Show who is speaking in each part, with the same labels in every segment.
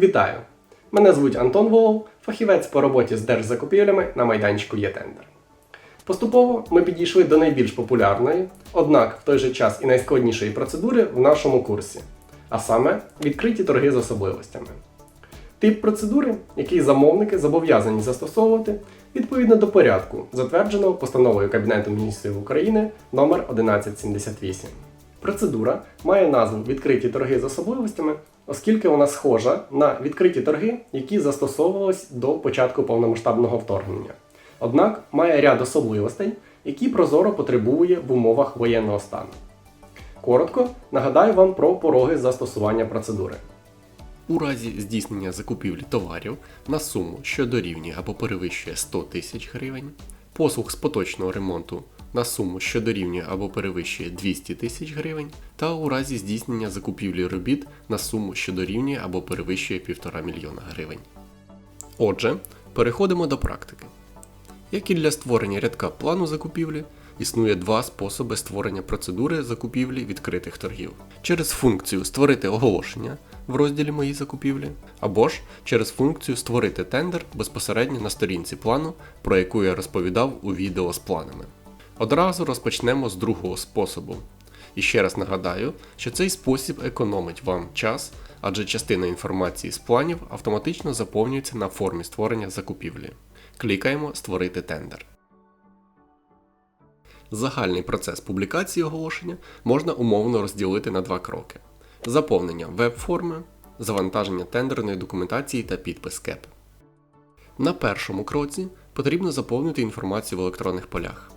Speaker 1: Вітаю! Мене звуть Антон Волов, фахівець по роботі з держзакупівлями на майданчику ЄТендер. Поступово ми підійшли до найбільш популярної, однак в той же час і найскладнішої процедури в нашому курсі, а саме відкриті торги з особливостями. Тип процедури, який замовники зобов'язані застосовувати відповідно до порядку, затвердженого постановою Кабінету міністрів України номер 1178. Процедура має назву відкриті торги з особливостями, оскільки вона схожа на відкриті торги, які застосовувались до початку повномасштабного вторгнення. Однак має ряд особливостей, які прозоро потребує в умовах воєнного стану. Коротко нагадаю вам про пороги застосування процедури.
Speaker 2: У разі здійснення закупівлі товарів на суму, що дорівнює або перевищує 100 тисяч гривень, послуг з поточного ремонту на суму, що дорівнює або перевищує 200 тисяч гривень, та у разі здійснення закупівлі робіт на суму, що дорівнює або перевищує 1,5 мільйона гривень. Отже, переходимо до практики. Як і для створення рядка плану закупівлі, існує два способи створення процедури закупівлі відкритих торгів: через функцію Створити оголошення в розділі Мої закупівлі, або ж через функцію Створити тендер безпосередньо на сторінці плану, про яку я розповідав у відео з планами. Одразу розпочнемо з другого способу. І ще раз нагадаю, що цей спосіб економить вам час, адже частина інформації з планів автоматично заповнюється на формі створення закупівлі. Клікаємо Створити тендер. Загальний процес публікації оголошення можна умовно розділити на два кроки: заповнення веб-форми, завантаження тендерної документації та підпис КЕП. На першому кроці потрібно заповнити інформацію в електронних полях.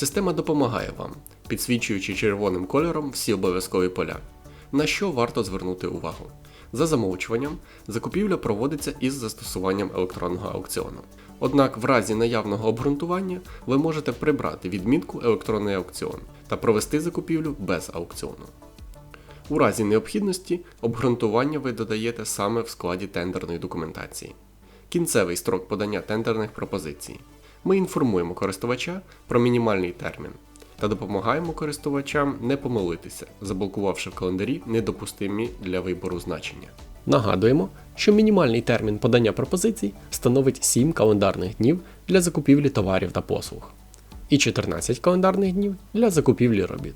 Speaker 2: Система допомагає вам, підсвічуючи червоним кольором всі обов'язкові поля. На що варто звернути увагу? За замовчуванням, закупівля проводиться із застосуванням електронного аукціону. Однак в разі наявного обґрунтування ви можете прибрати відмітку електронний аукціон та провести закупівлю без аукціону. У разі необхідності обґрунтування ви додаєте саме в складі тендерної документації. Кінцевий строк подання тендерних пропозицій. Ми інформуємо користувача про мінімальний термін та допомагаємо користувачам не помилитися, заблокувавши в календарі недопустимі для вибору значення.
Speaker 3: Нагадуємо, що мінімальний термін подання пропозицій становить 7 календарних днів для закупівлі товарів та послуг і 14 календарних днів для закупівлі робіт.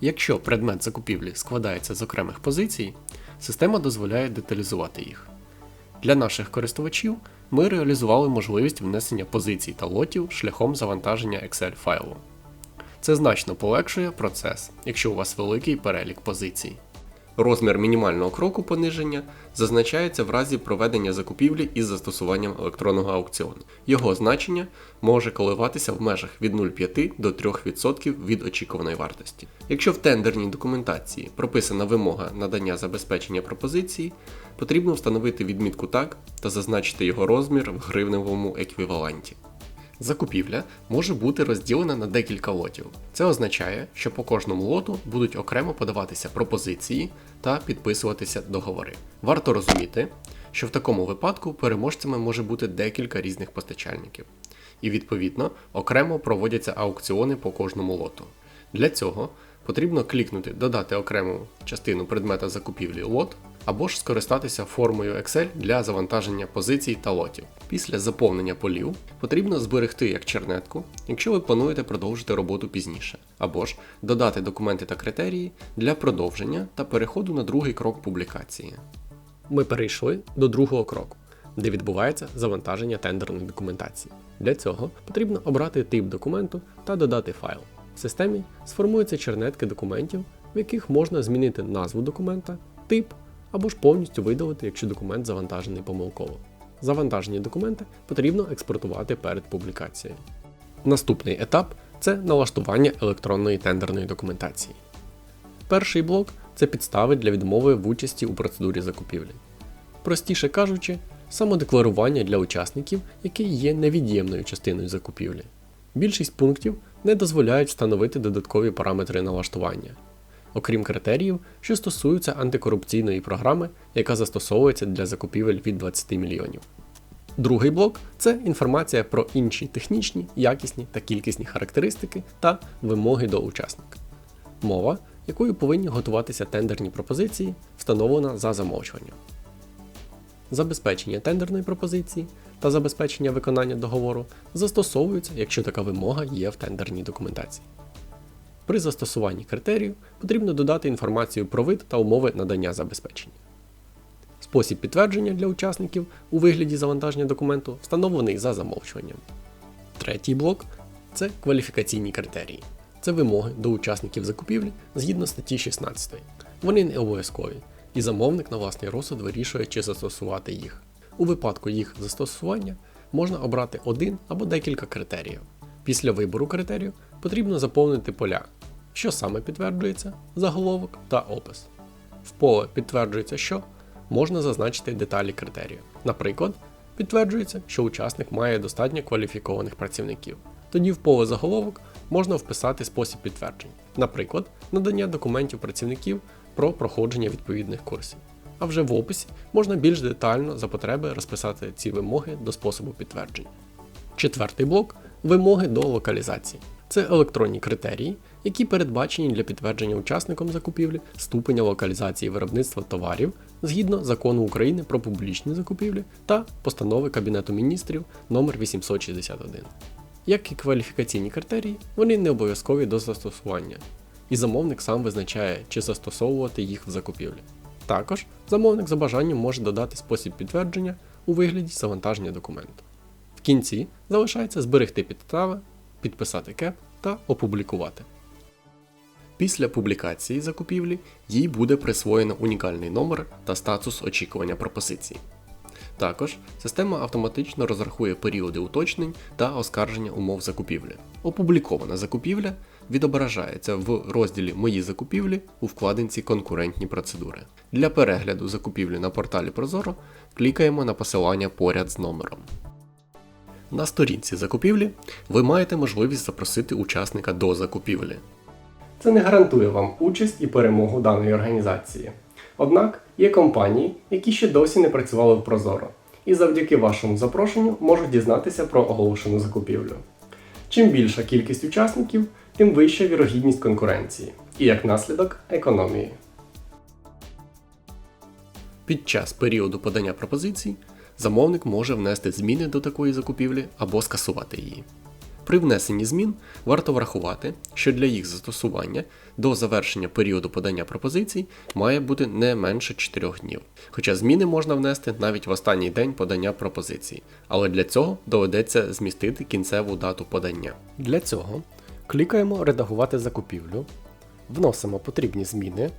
Speaker 3: Якщо предмет закупівлі складається з окремих позицій, система дозволяє деталізувати їх. Для наших користувачів ми реалізували можливість внесення позицій та лотів шляхом завантаження Excel файлу. Це значно полегшує процес, якщо у вас великий перелік позицій. Розмір мінімального кроку пониження зазначається в разі проведення закупівлі із застосуванням електронного аукціону. Його значення може коливатися в межах від 0,5 до 3% від очікуваної вартості. Якщо в тендерній документації прописана вимога надання забезпечення пропозиції, потрібно встановити відмітку так та зазначити його розмір в гривневому еквіваленті. Закупівля може бути розділена на декілька лотів. Це означає, що по кожному лоту будуть окремо подаватися пропозиції та підписуватися договори. Варто розуміти, що в такому випадку переможцями може бути декілька різних постачальників, і відповідно окремо проводяться аукціони по кожному лоту. Для цього потрібно клікнути Додати окрему частину предмета закупівлі лот або ж скористатися формою Excel для завантаження позицій та лотів. Після заповнення полів потрібно зберегти як чернетку, якщо ви плануєте продовжити роботу пізніше, або ж додати документи та критерії для продовження та переходу на другий крок публікації. Ми перейшли до другого кроку, де відбувається завантаження тендерної документації. Для цього потрібно обрати тип документу та додати файл. В системі сформуються чернетки документів, в яких можна змінити назву документа, тип або ж повністю видалити, якщо документ завантажений помилково. Завантажені документи потрібно експортувати перед публікацією. Наступний етап це налаштування електронної тендерної документації. Перший блок це підстави для відмови в участі у процедурі закупівлі. Простіше кажучи, самодекларування для учасників, яке є невід'ємною частиною закупівлі. Більшість пунктів не дозволяють встановити додаткові параметри налаштування, окрім критеріїв, що стосуються антикорупційної програми, яка застосовується для закупівель від 20 мільйонів. Другий блок це інформація про інші технічні, якісні та кількісні характеристики та вимоги до учасника. Мова якою повинні готуватися тендерні пропозиції, встановлена за замовчуванням. Забезпечення тендерної пропозиції та забезпечення виконання договору застосовуються, якщо така вимога є в тендерній документації. При застосуванні критерію потрібно додати інформацію про вид та умови надання забезпечення. Спосіб підтвердження для учасників у вигляді завантаження документу встановлений за замовчуванням. Третій блок це кваліфікаційні критерії. Це вимоги до учасників закупівлі згідно статті 16. Вони не обов'язкові, і замовник на власний розсуд вирішує, чи застосувати їх. У випадку їх застосування можна обрати один або декілька критеріїв. Після вибору критерію потрібно заповнити поля, що саме підтверджується, заголовок та опис. В поле підтверджується, що можна зазначити деталі критерію. Наприклад, підтверджується, що учасник має достатньо кваліфікованих працівників. Тоді в поле заголовок можна вписати спосіб підтвердження, наприклад, надання документів працівників про проходження відповідних курсів. А вже в описі можна більш детально за потреби розписати ці вимоги до способу підтвердження. Четвертий блок вимоги до локалізації. Це електронні критерії, які передбачені для підтвердження учасником закупівлі ступеня локалізації виробництва товарів згідно закону України про публічні закупівлі та постанови Кабінету міністрів номер 861. Як і кваліфікаційні критерії, вони не обов'язкові до застосування, і замовник сам визначає, чи застосовувати їх в закупівлі. Також замовник за бажанням може додати спосіб підтвердження у вигляді завантаження документу. В кінці залишається зберегти підстави, підписати кеп та опублікувати. Після публікації закупівлі їй буде присвоєно унікальний номер та статус очікування пропозиції. Також система автоматично розрахує періоди уточнень та оскарження умов закупівлі. Опублікована закупівля відображається в розділі Мої закупівлі у вкладинці Конкурентні процедури. Для перегляду закупівлі на порталі Прозоро клікаємо на посилання поряд з номером. На сторінці закупівлі ви маєте можливість запросити учасника до закупівлі.
Speaker 1: Це не гарантує вам участь і перемогу даної організації. Однак є компанії, які ще досі не працювали в Прозоро, і завдяки вашому запрошенню можуть дізнатися про оголошену закупівлю. Чим більша кількість учасників, тим вища вірогідність конкуренції, і як наслідок економії.
Speaker 2: Під час періоду подання пропозицій замовник може внести зміни до такої закупівлі або скасувати її. При внесенні змін варто врахувати, що для їх застосування до завершення періоду подання пропозицій має бути не менше 4 днів. Хоча зміни можна внести навіть в останній день подання пропозицій, але для цього доведеться змістити кінцеву дату подання.
Speaker 3: Для цього клікаємо Редагувати закупівлю, вносимо потрібні зміни,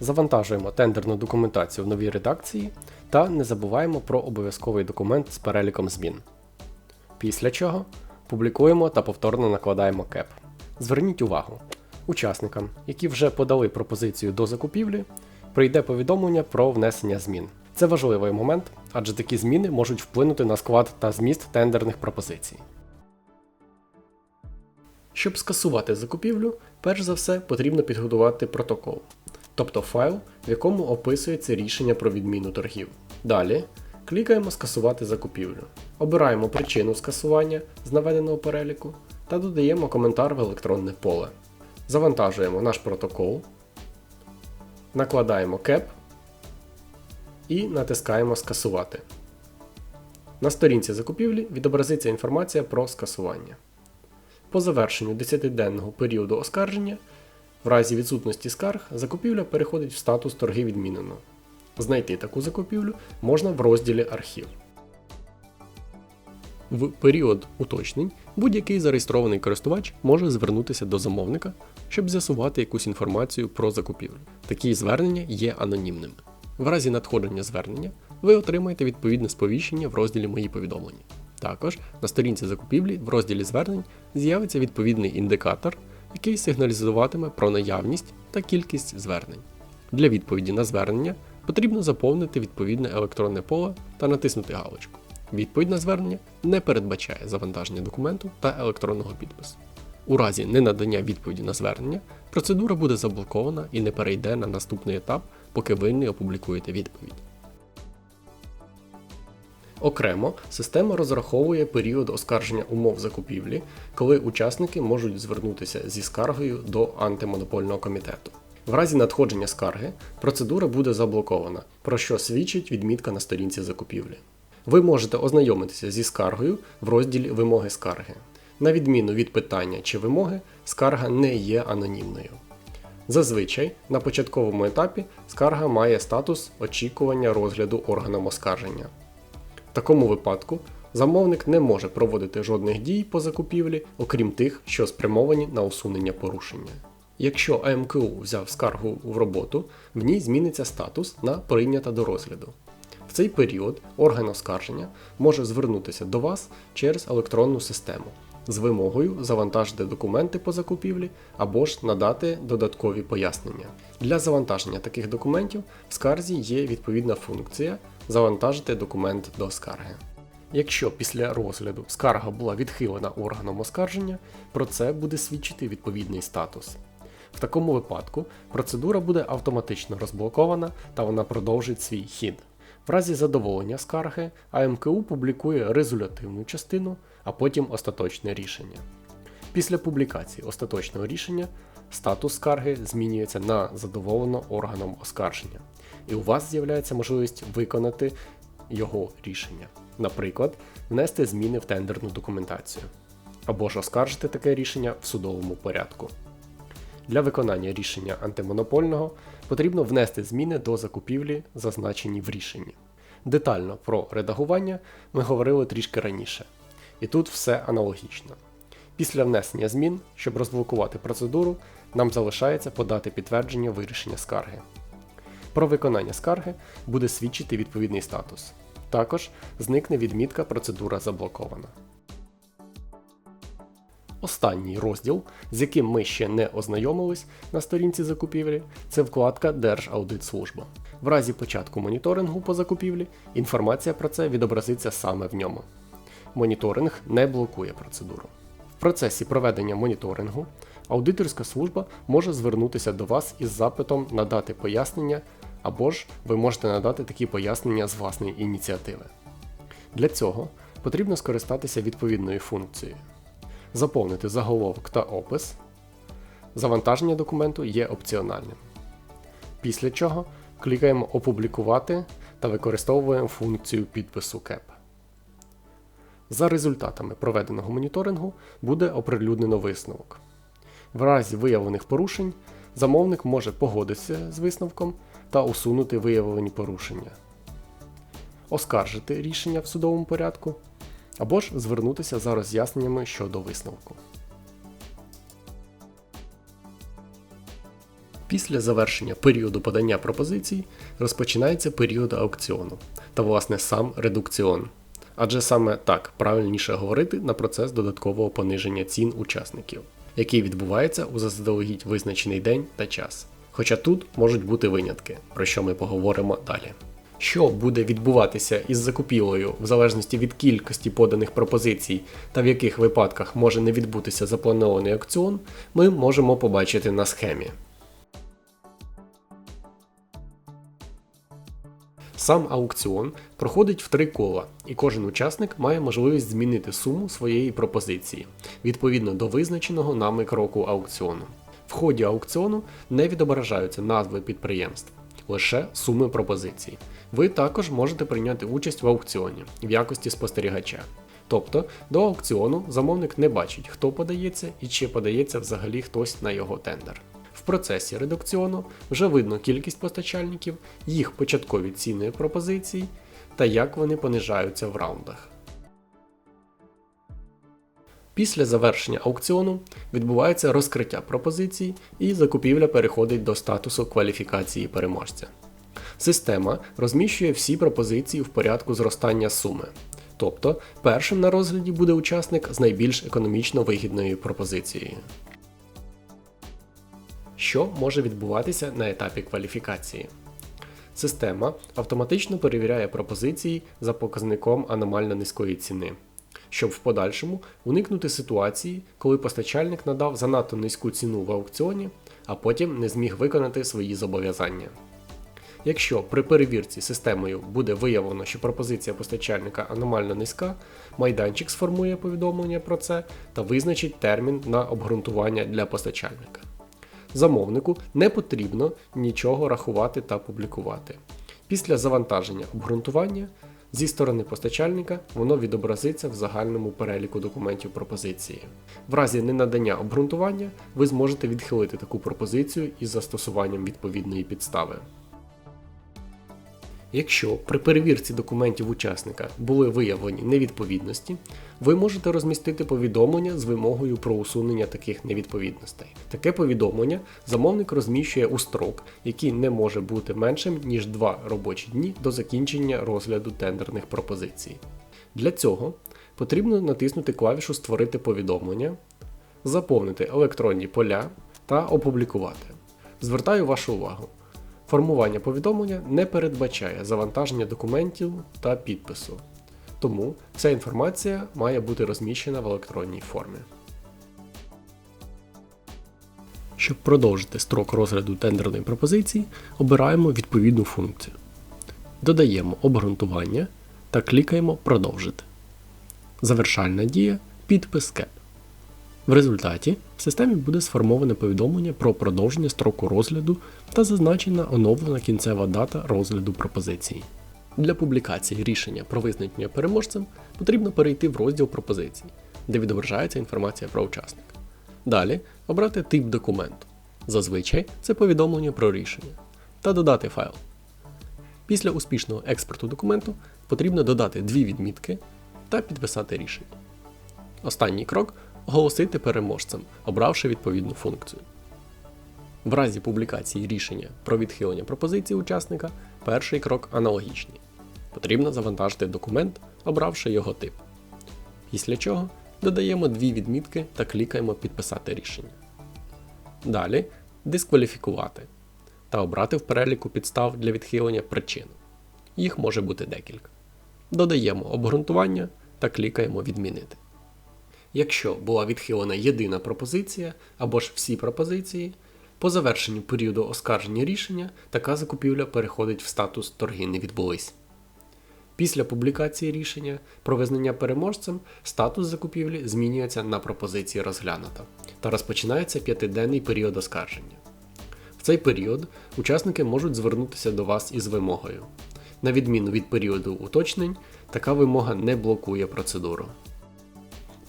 Speaker 3: завантажуємо тендерну документацію в новій редакції та не забуваємо про обов'язковий документ з переліком змін. Після чого публікуємо та повторно накладаємо кеп. Зверніть увагу, учасникам, які вже подали пропозицію до закупівлі, прийде повідомлення про внесення змін. Це важливий момент, адже такі зміни можуть вплинути на склад та зміст тендерних пропозицій. Щоб скасувати закупівлю, перш за все потрібно підготувати протокол, тобто файл, в якому описується рішення про відміну торгів. Далі клікаємо Скасувати закупівлю. Обираємо причину скасування з наведеного переліку та додаємо коментар в електронне поле. Завантажуємо наш протокол, накладаємо кеп і натискаємо Скасувати. На сторінці закупівлі відобразиться інформація про скасування. По завершенню 10-денного періоду оскарження, в разі відсутності скарг, закупівля переходить в статус торги відмінено. Знайти таку закупівлю можна в розділі Архів. В період уточнень будь-який зареєстрований користувач може звернутися до замовника, щоб з'ясувати якусь інформацію про закупівлю. Такі звернення є анонімними. В разі надходження звернення ви отримаєте відповідне сповіщення в розділі Мої повідомлення. Також на сторінці закупівлі в розділі звернень з'явиться відповідний індикатор, який сигналізуватиме про наявність та кількість звернень. Для відповіді на звернення потрібно заповнити відповідне електронне поле та натиснути галочку. Відповідь на звернення не передбачає завантаження документу та електронного підпису. У разі ненадання відповіді на звернення, процедура буде заблокована і не перейде на наступний етап, поки ви не опублікуєте відповідь. Окремо, система розраховує період оскарження умов закупівлі, коли учасники можуть звернутися зі скаргою до антимонопольного комітету. В разі надходження скарги процедура буде заблокована, про що свідчить відмітка на сторінці закупівлі. Ви можете ознайомитися зі скаргою в розділі Вимоги скарги. На відміну від питання чи вимоги, скарга не є анонімною. Зазвичай на початковому етапі скарга має статус очікування розгляду органом оскарження. В такому випадку замовник не може проводити жодних дій по закупівлі, окрім тих, що спрямовані на усунення порушення. Якщо АМКУ взяв скаргу в роботу, в ній зміниться статус на прийнята до розгляду. В цей період орган оскарження може звернутися до вас через електронну систему з вимогою завантажити документи по закупівлі або ж надати додаткові пояснення. Для завантаження таких документів в скарзі є відповідна функція завантажити документ до скарги. Якщо після розгляду скарга була відхилена органом оскарження, про це буде свідчити відповідний статус. В такому випадку процедура буде автоматично розблокована та вона продовжить свій хід. В разі задоволення скарги АМКУ публікує резолютивну частину, а потім остаточне рішення. Після публікації остаточного рішення статус скарги змінюється на задоволено органом оскарження, і у вас з'являється можливість виконати його рішення, наприклад, внести зміни в тендерну документацію, або ж оскаржити таке рішення в судовому порядку. Для виконання рішення антимонопольного потрібно внести зміни до закупівлі, зазначені в рішенні. Детально про редагування ми говорили трішки раніше, і тут все аналогічно. Після внесення змін, щоб розблокувати процедуру, нам залишається подати підтвердження вирішення скарги. Про виконання скарги буде свідчити відповідний статус. Також зникне відмітка процедура заблокована. Останній розділ, з яким ми ще не ознайомились на сторінці закупівлі, це вкладка Держаудитслужба. В разі початку моніторингу по закупівлі інформація про це відобразиться саме в ньому. Моніторинг не блокує процедуру. В процесі проведення моніторингу аудиторська служба може звернутися до вас із запитом надати пояснення, або ж ви можете надати такі пояснення з власної ініціативи. Для цього потрібно скористатися відповідною функцією заповнити заголовок та опис. Завантаження документу є опціональним. Після чого клікаємо Опублікувати та використовуємо функцію підпису КЕП. За результатами проведеного моніторингу буде оприлюднено висновок. В разі виявлених порушень замовник може погодитися з висновком та усунути виявлені порушення, оскаржити рішення в судовому порядку або ж звернутися за роз'ясненнями щодо висновку. Після завершення періоду подання пропозицій розпочинається період аукціону та, власне, сам редукціон. Адже саме так правильніше говорити на процес додаткового пониження цін учасників, який відбувається у заздалегідь визначений день та час. Хоча тут можуть бути винятки, про що ми поговоримо далі. Що буде відбуватися із закупівлею в залежності від кількості поданих пропозицій та в яких випадках може не відбутися запланований аукціон, ми можемо побачити на схемі. Сам аукціон проходить в три кола, і кожен учасник має можливість змінити суму своєї пропозиції відповідно до визначеного нами кроку аукціону. В ході аукціону не відображаються назви підприємств, лише суми пропозицій. Ви також можете прийняти участь в аукціоні в якості спостерігача. Тобто до аукціону замовник не бачить, хто подається і чи подається взагалі хтось на його тендер. В процесі редукціону вже видно кількість постачальників, їх початкові ціни пропозицій та як вони понижаються в раундах. Після завершення аукціону відбувається розкриття пропозицій і закупівля переходить до статусу кваліфікації переможця. Система розміщує всі пропозиції в порядку зростання суми. Тобто першим на розгляді буде учасник з найбільш економічно вигідною пропозицією. Що може відбуватися на етапі кваліфікації? Система автоматично перевіряє пропозиції за показником аномально низької ціни, щоб в подальшому уникнути ситуації, коли постачальник надав занадто низьку ціну в аукціоні, а потім не зміг виконати свої зобов'язання. Якщо при перевірці системою буде виявлено, що пропозиція постачальника аномально низька, майданчик сформує повідомлення про це та визначить термін на обґрунтування для постачальника. Замовнику не потрібно нічого рахувати та публікувати. Після завантаження обґрунтування зі сторони постачальника воно відобразиться в загальному переліку документів пропозиції. В разі ненадання обґрунтування ви зможете відхилити таку пропозицію із застосуванням відповідної підстави. Якщо при перевірці документів учасника були виявлені невідповідності, ви можете розмістити повідомлення з вимогою про усунення таких невідповідностей. Таке повідомлення замовник розміщує у строк, який не може бути меншим ніж 2 робочі дні до закінчення розгляду тендерних пропозицій. Для цього потрібно натиснути клавішу Створити повідомлення, заповнити електронні поля та опублікувати. Звертаю вашу увагу. Формування повідомлення не передбачає завантаження документів та підпису, тому ця інформація має бути розміщена в електронній формі. Щоб продовжити строк розгляду тендерної пропозиції, обираємо відповідну функцію. Додаємо обґрунтування та клікаємо Продовжити. Завершальна дія підпис КЕП. В результаті в системі буде сформоване повідомлення про продовження строку розгляду та зазначена оновлена кінцева дата розгляду пропозиції. Для публікації рішення про визначення переможцем потрібно перейти в розділ пропозицій, де відображається інформація про учасника. Далі обрати тип документу. Зазвичай це повідомлення про рішення, та додати файл. Після успішного експорту документу потрібно додати дві відмітки та підписати рішення. Останній крок оголосити переможцем, обравши відповідну функцію. В разі публікації рішення про відхилення пропозиції учасника перший крок аналогічний. Потрібно завантажити документ, обравши його тип. Після чого додаємо дві відмітки та клікаємо Підписати рішення. Далі дискваліфікувати та обрати в переліку підстав для відхилення причину. Їх може бути декілька. Додаємо обґрунтування та клікаємо Відмінити. Якщо була відхилена єдина пропозиція або ж всі пропозиції, по завершенню періоду оскарження рішення така закупівля переходить в статус торги не відбулись. Після публікації рішення про визнання переможцем статус закупівлі змінюється на пропозиції розглянута та розпочинається п'ятиденний період оскарження. В цей період учасники можуть звернутися до вас із вимогою. На відміну від періоду уточнень, така вимога не блокує процедуру.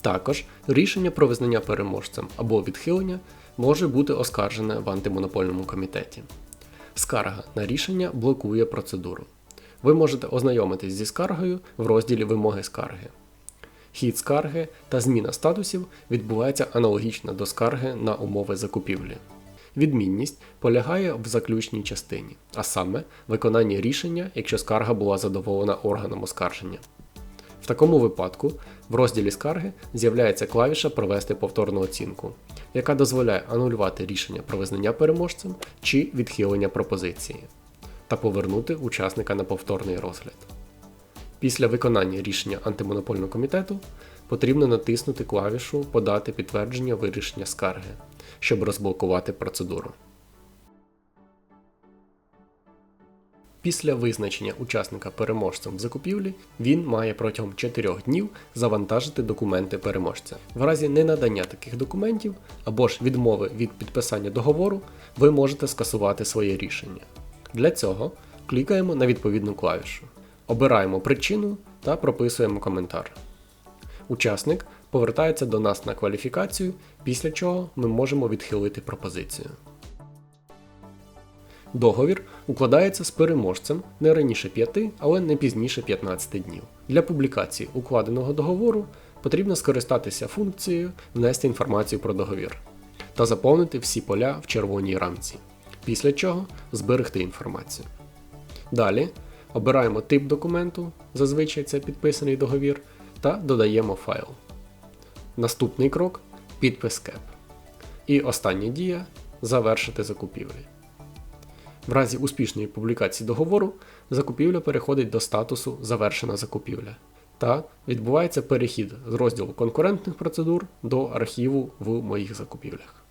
Speaker 3: Також рішення про визнання переможцем або відхилення може бути оскаржене в антимонопольному комітеті. Скарга на рішення блокує процедуру. Ви можете ознайомитись зі скаргою в розділі Вимоги скарги. Хід скарги та зміна статусів відбувається аналогічно до скарги на умови закупівлі. Відмінність полягає в заключній частині, а саме виконання рішення, якщо скарга була задоволена органом оскарження. В такому випадку в розділі скарги з'являється клавіша Провести повторну оцінку, яка дозволяє анулювати рішення про визнання переможцем чи відхилення пропозиції та повернути учасника на повторний розгляд. Після виконання рішення антимонопольного комітету потрібно натиснути клавішу Подати підтвердження вирішення скарги, щоб розблокувати процедуру. Після визначення учасника переможцем в закупівлі він має протягом 4 днів завантажити документи переможця. В разі ненадання таких документів або ж відмови від підписання договору, ви можете скасувати своє рішення. Для цього клікаємо на відповідну клавішу, обираємо причину та прописуємо коментар. Учасник повертається до нас на кваліфікацію, після чого ми можемо відхилити пропозицію. Договір укладається з переможцем не раніше 5, але не пізніше 15 днів. Для публікації укладеного договору потрібно скористатися функцією Внести інформацію про договір та заповнити всі поля в червоній рамці, після чого зберегти інформацію. Далі обираємо тип документу, зазвичай це підписаний договір, та додаємо файл. Наступний крок підпис КЕП. І остання дія завершити закупівлі. В разі успішної публікації договору закупівля переходить до статусу Завершена закупівля та відбувається перехід з розділу конкурентних процедур до архіву в моїх закупівлях.